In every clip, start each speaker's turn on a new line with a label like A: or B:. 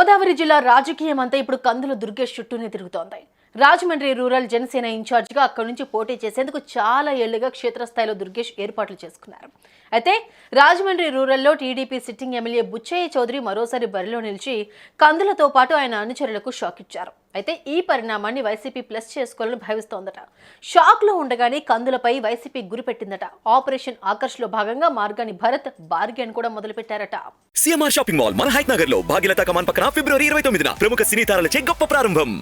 A: గోదావరి జిల్లా రాజకీయం అంతా ఇప్పుడు కందుల దుర్గేష్ చుట్టూనే తిరుగుతోంది. రాజమండ్రి రూరల్ జనసేన ఇన్ఛార్జిగా అక్కడి నుంచి పోటీ చేసేందుకు చాలా ఏళ్ళుగా క్షేత్రస్థాయిలో దుర్గేష్ ఏర్పాట్లు చేసుకున్నారు. అయితే రాజమండ్రి రూరల్లో TDP sitting MLA Buchaiah Chowdary మరోసారి బరిలో నిలిచి కందులతో పాటు ఆయన అనుచరులకు షాక్ ఇచ్చారు అయితే ఈ పరిణామాన్ని వైసీపీ ప్లస్ చేసుకోవాలని భావిస్తోందట. షాక్లో ఉండగానే కందులపై వైసీపీ గురిపెట్టిందట. ఆపరేషన్ ఆకర్ష్లో భాగంగా మార్గాని భరత్ బార్గెన్ కూడా మొదలుపెట్టారట.
B: సీఎంఆర్ షాపింగ్ మాల్ మన హైట్ నగర్లో భాగ్యలత కమాన్ పక్కన ఫిబ్రవరి ఇరవై తొమ్మిదిన ప్రముఖ సినీ తారలచే గొప్ప ప్రారంభం.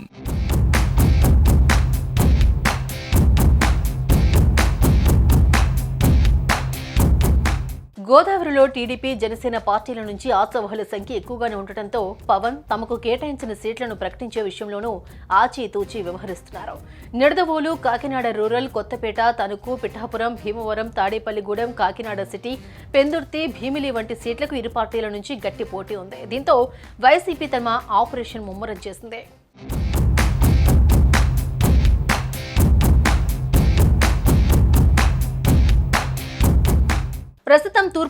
A: గోదావరిలో టీడీపీ జనసేన పార్టీల నుంచి ఆశావహుల సంఖ్య ఎక్కువగానే ఉండటంతో పవన్ తమకు కేటాయించిన సీట్లను ప్రకటించే విషయంలోనూ ఆచితూచి వ్యవహరిస్తున్నారు. నిడదవోలు కాకినాడ రూరల్ కొత్తపేట తణుకు పిఠాపురం భీమవరం తాడేపల్లిగూడెం కాకినాడ సిటీ పెందుర్తి భీమిలి వంటి సీట్లకు ఇరు పార్టీల నుంచి గట్టి పోటీ ఉంది. దీంతో వైసీపీ తమ ఆపరేషన్ ముమ్మరం చేసింది.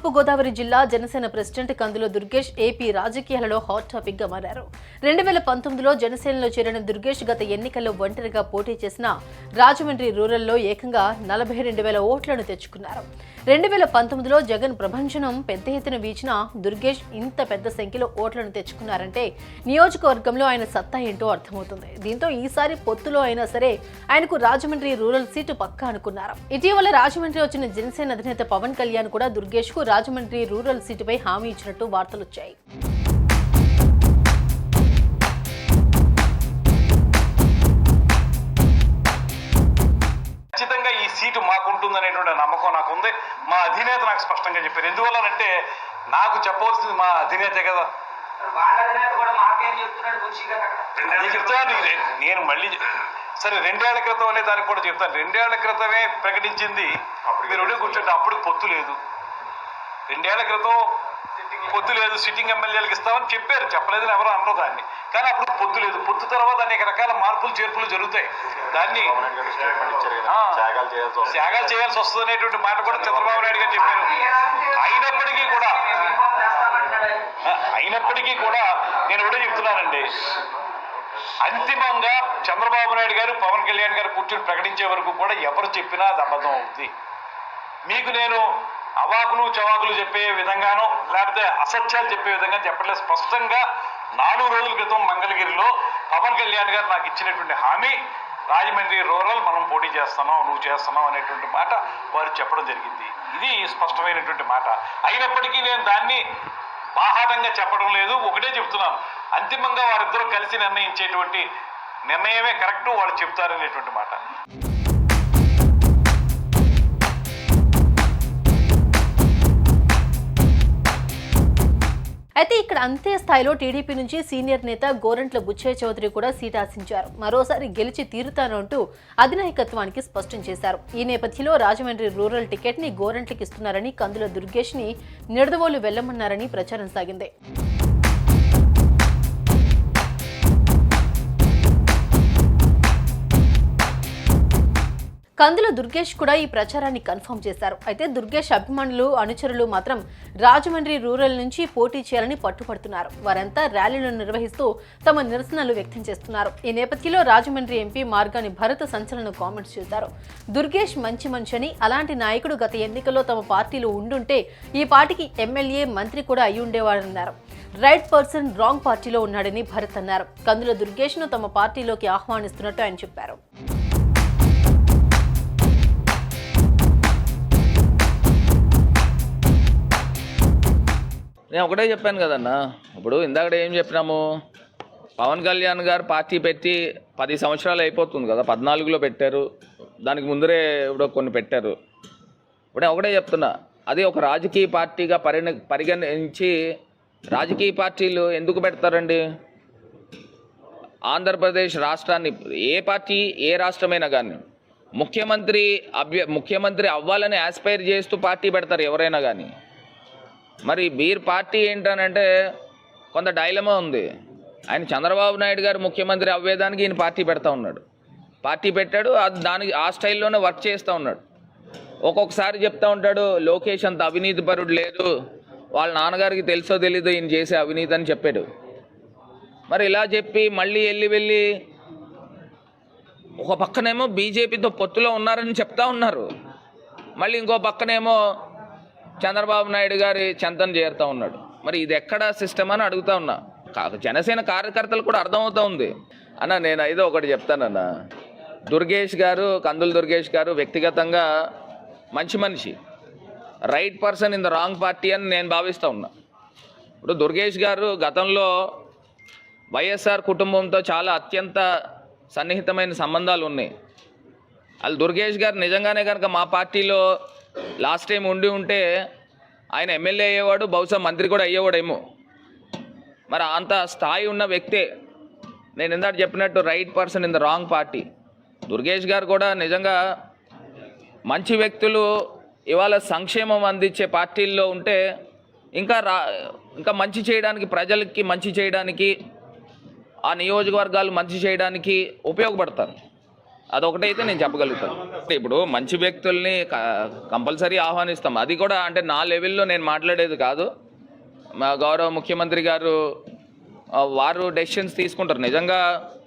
A: తూర్పుగోదావరి గోదావరి జిల్లా జనసేన ప్రెసిడెంట్ కందుల దుర్గేష్ ఏపీ రాజకీయాలలో హాట్ టాపిక్గా మారారు. రెండు వేల పంతొమ్మిదిలో జనసేనలో చేరిన దుర్గేష్ గత ఎన్నికల్లో ఒంటరిగా పోటీ చేసిన రాజమండ్రి రూరల్లో ఏకంగా నలభై రెండు వేల ఓట్లను తెచ్చుకున్నారు. రెండు వేల పంతొమ్మిదిలో జగన్ ప్రభంజనం పెద్ద ఎత్తున వీచిన దుర్గేష్ ఇంత పెద్ద సంఖ్యలో ఓట్లను తెచ్చుకున్నారంటే నియోజకవర్గంలో ఆయన సత్తా ఏంటో అర్థమవుతుంది. దీంతో ఈసారి పొత్తులో అయినా సరే ఆయనకు రాజమండ్రి రూరల్ సీటు పక్కా అనుకున్నారు. ఇటీవల రాజమండ్రి వచ్చిన జనసేన అధినేత పవన్ కళ్యాణ్ కూడా దుర్గేష్కు రాజమండ్రి రూరల్ సీటుపై హామీ ఇచ్చినట్టు వార్తలొచ్చాయి.
C: ఖచ్చితంగా ఈ సీటు మాకుంటుందనేటువంటి నమ్మకం నాకు ఉంది మా అధినేత నాకు స్పష్టంగా చెప్పారు. ఎందువల్లనంటే నాకు చెప్పవలసింది మా అధినేతే కదా.
D: అధినేత
C: నేను చెప్తాను నేను మళ్ళీ సరే రెండేళ్ళ క్రితం అనే దానికి కూడా చెప్తాను. రెండేళ్ళ క్రితమే ప్రకటించింది. మీరు ఉండే అప్పుడు పొత్తు లేదు. రెండేళ్ళ క్రితం పొత్తు లేదు సిట్టింగ్ ఎమ్మెల్యేలకు ఇస్తామని చెప్పారు. చెప్పలేదని ఎవరు అనరు దాన్ని. కానీ అప్పుడు పొత్తు లేదు. పొత్తు తర్వాత అనేక రకాల మార్పులు చేర్పులు జరుగుతాయి. దాన్ని ఆ. త్యాగాలు చేయాల్సి వస్తుంది. అనేటువంటి మాట కూడా చంద్రబాబు నాయుడు గారు చెప్పారు. అయినప్పటికీ కూడా అయినప్పటికీ కూడా నేను కూడా చెప్తున్నానండి. అంతిమంగా చంద్రబాబు నాయుడు గారు పవన్ కళ్యాణ్ గారు కూర్చొని ప్రకటించే వరకు కూడా ఎవరు చెప్పినా అది అబద్ధం అవుతుంది మీకు నేను అవాకులు చవాకులు చెప్పే విధంగానో లేకపోతే అసత్యాలు చెప్పే విధంగా చెప్పట్లేదు. స్పష్టంగా నాలుగు రోజుల క్రితం మంగళగిరిలో పవన్ కళ్యాణ్ గారు నాకు ఇచ్చినటువంటి హామీ రాజమండ్రి రూరల్ మనం పోటీ చేస్తున్నాం నువ్వు చేస్తున్నావు అనేటువంటి మాట వారు చెప్పడం జరిగింది. ఇది స్పష్టమైనటువంటి మాట. అయినప్పటికీ నేను దాన్ని బాహాటంగా చెప్పడం లేదు ఒకటే చెప్తున్నాను. అంతిమంగా వారిద్దరూ కలిసి నిర్ణయించేటువంటి నిర్ణయమే కరెక్టు వాళ్ళు చెప్తారనేటువంటి మాట.
A: అయితే ఇక్కడ అంతే స్థాయిలో టీడీపీ నుంచి సీనియర్ నేత గోరంట్ల బుచ్చయ్య చౌదరి కూడా సీట్ ఆశించారు. మరోసారి గెలిచి తీరుతానంటూ అధినాయకత్వానికి స్పష్టం చేశారు. ఈ నేపథ్యంలో రాజమండ్రి రూరల్ టికెట్ని గోరంట్లకి ఇస్తున్నారని కందుల దుర్గేష్ని నిడదవోలు వెళ్ళమన్నారని ప్రచారం సాగింది. కందుల దుర్గేష్ కూడా ఈ ప్రచారాన్ని కన్ఫర్మ్ చేశారు. అయితే దుర్గేష్ అభిమానులు అనుచరులు మాత్రం రాజమండ్రి రూరల్ నుంచి పోటీ చేయాలని పట్టుపడుతున్నారు వారంతా ర్యాలీలను నిర్వహిస్తూ తమ నిరసనలు వ్యక్తం చేస్తున్నారు. ఈ నేపథ్యంలో రాజమండ్రి ఎంపీ మార్గాని భరత సంచలన కామెంట్స్ చేశారు. దుర్గేష్ మంచి మనిషిని అలాంటి నాయకుడు గత ఎన్నికల్లో తమ పార్టీలో ఉండుంటే ఈ పార్టీకి ఎమ్మెల్యే మంత్రి కూడా అయి ఉండేవారన్నారు. రైట్ పర్సన్ రాంగ్ పార్టీలో ఉన్నాడని భరత్ అన్నారు. కందుల దుర్గేష్ను తమ పార్టీలోకి ఆహ్వానిస్తున్నట్టు ఆయన చెప్పారు.
E: నేను ఒకటే చెప్పాను కదన్నా. ఇప్పుడు ఇందాక ఏం చెప్పినాము? పవన్ కళ్యాణ్ గారు పార్టీ పెట్టి పది సంవత్సరాలు అయిపోతుంది కదా పద్నాలుగులో పెట్టారు. దానికి ముందరే ఇప్పుడు కొన్ని పెట్టారు. ఇప్పుడు నేను ఒకటే చెప్తున్నా. అది ఒక రాజకీయ పార్టీగా పరిణ పరిగణించి రాజకీయ పార్టీలు ఎందుకు పెడతారండి? ఆంధ్రప్రదేశ్ రాష్ట్రాన్ని ఏ పార్టీ ఏ రాష్ట్రమైనా కానీ. ముఖ్యమంత్రి అభ్య ముఖ్యమంత్రి అవ్వాలని ఆస్పైర్ చేస్తూ పార్టీ పెడతారు ఎవరైనా కానీ. మరి బీర్ పార్టీ ఏంటనంటే కొంత డైలమా ఉంది. ఆయన చంద్రబాబు నాయుడు గారు ముఖ్యమంత్రి అవ్వేదానికి ఈయన పార్టీ పెడతా ఉన్నాడు. పార్టీ పెట్టాడు అది దానికి ఆ స్టైల్లోనే వర్క్ చేస్తూ ఉన్నాడు. ఒక్కొక్కసారి చెప్తా ఉంటాడు లోకేష్ అంత అవినీతి పరుడు లేదు వాళ్ళ నాన్నగారికి తెలుసో తెలీదో ఈయన చేసే అవినీతి అని చెప్పాడు. మరి ఇలా చెప్పి మళ్ళీ వెళ్ళి వెళ్ళి ఒక పక్కనేమో బీజేపీతో పొత్తులో ఉన్నారని చెప్తా ఉన్నారు. మళ్ళీ ఇంకో పక్కనేమో చంద్రబాబు నాయుడు గారి చెంతను చేరుతూ ఉన్నాడు. మరి ఇది ఎక్కడ సిస్టమ్ అని అడుగుతా ఉన్నా. కా- జనసేన కార్యకర్తలు కూడా అర్థమవుతా ఉంది. అన్న నేను ఏదో ఒకటి చెప్తానన్న. దుర్గేష్ గారు కందులు దుర్గేష్ గారు వ్యక్తిగతంగా మంచి మనిషి. Right person in the wrong party అని నేను భావిస్తూ ఉన్నా. ఇప్పుడు దుర్గేష్ గారు గతంలో వైఎస్ఆర్ కుటుంబంతో చాలా అత్యంత సన్నిహితమైన సంబంధాలు ఉన్నాయి. వాళ్ళు దుర్గేష్ గారు నిజంగానే కనుక మా పార్టీలో లాస్ట్ టైం ఉండి ఉంటే ఆయన ఎమ్మెల్యే అయ్యేవాడు బహుశా మంత్రి కూడా అయ్యేవాడేమో. మరి అంత స్థాయి ఉన్న వ్యక్తే నేను ఇందాక చెప్పినట్టు right person in the wrong party Durgesh గారు కూడా నిజంగా మంచి వ్యక్తులు ఇవాళ సంక్షేమం అందించే పార్టీల్లో ఉంటే ఇంకా రా ఇంకా మంచి చేయడానికి ప్రజలకి మంచి చేయడానికి ఆ నియోజకవర్గాలు మంచి చేయడానికి ఉపయోగపడతారు. అదొకటైతే నేను చెప్పగలుగుతాను. ఇప్పుడు మంచి వ్యక్తుల్ని కంపల్సరీ ఆహ్వానిస్తాం. అది కూడా అంటే నా లెవెల్లో నేను మాట్లాడేది కాదు. మా గౌరవ ముఖ్యమంత్రి గారు వారు డెసిషన్స్ తీసుకుంటారు. నిజంగా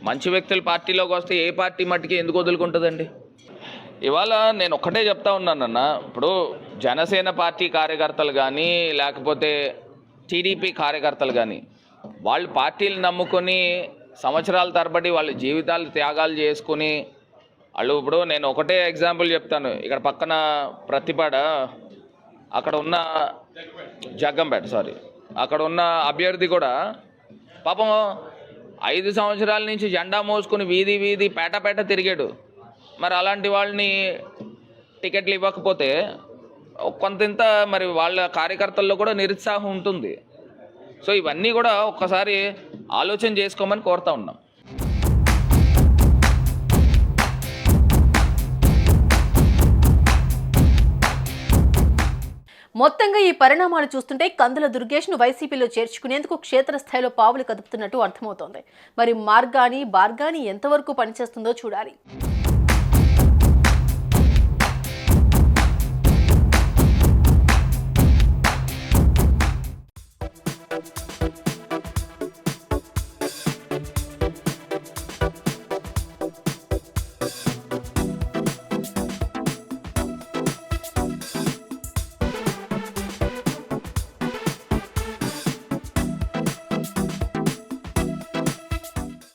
E: మంచి వ్యక్తులు పార్టీలోకి వస్తే ఏ పార్టీ మట్టికి ఎందుకు వదులుకుంటుందండి? ఇవాళ నేను ఒక్కటే చెప్తా ఉన్నానన్న ఇప్పుడు జనసేన పార్టీ కార్యకర్తలు కానీ లేకపోతే టీడీపీ కార్యకర్తలు కానీ వాళ్ళు పార్టీలు నమ్ముకొని సంవత్సరాల తరబడి వాళ్ళ జీవితాలు త్యాగాలు చేసుకుని వాళ్ళు ఇప్పుడు నేను ఒకటే ఎగ్జాంపుల్ చెప్తాను. ఇక్కడ పక్కన ప్రతిపాడ అక్కడ ఉన్న జగ్గంపేట సారీ అక్కడ ఉన్న అభ్యర్థి కూడా పాపం ఐదు సంవత్సరాల నుంచి జెండా మోసుకుని వీధి వీధి పేట పేట తిరిగాడు. మరి అలాంటి వాళ్ళని టికెట్లు ఇవ్వకపోతే కొంతంత మరి వాళ్ళ కార్యకర్తల్లో కూడా నిరుత్సాహం ఉంటుంది. సో ఇవన్నీ కూడా ఒక్కసారి ఆలోచన చేసుకోమని కోరుతా ఉన్నాం.
A: మొత్తంగా ఈ పరిణామాలు చూస్తుంటే కందుల దుర్గేష్ను వైసీపీలో చేర్చుకునేందుకు క్షేత్రస్థాయిలో పావులు కదుపుతున్నట్టు అర్థమవుతోంది. మరి మార్గాని బార్గాని ఎంతవరకు పనిచేస్తుందో చూడాలి.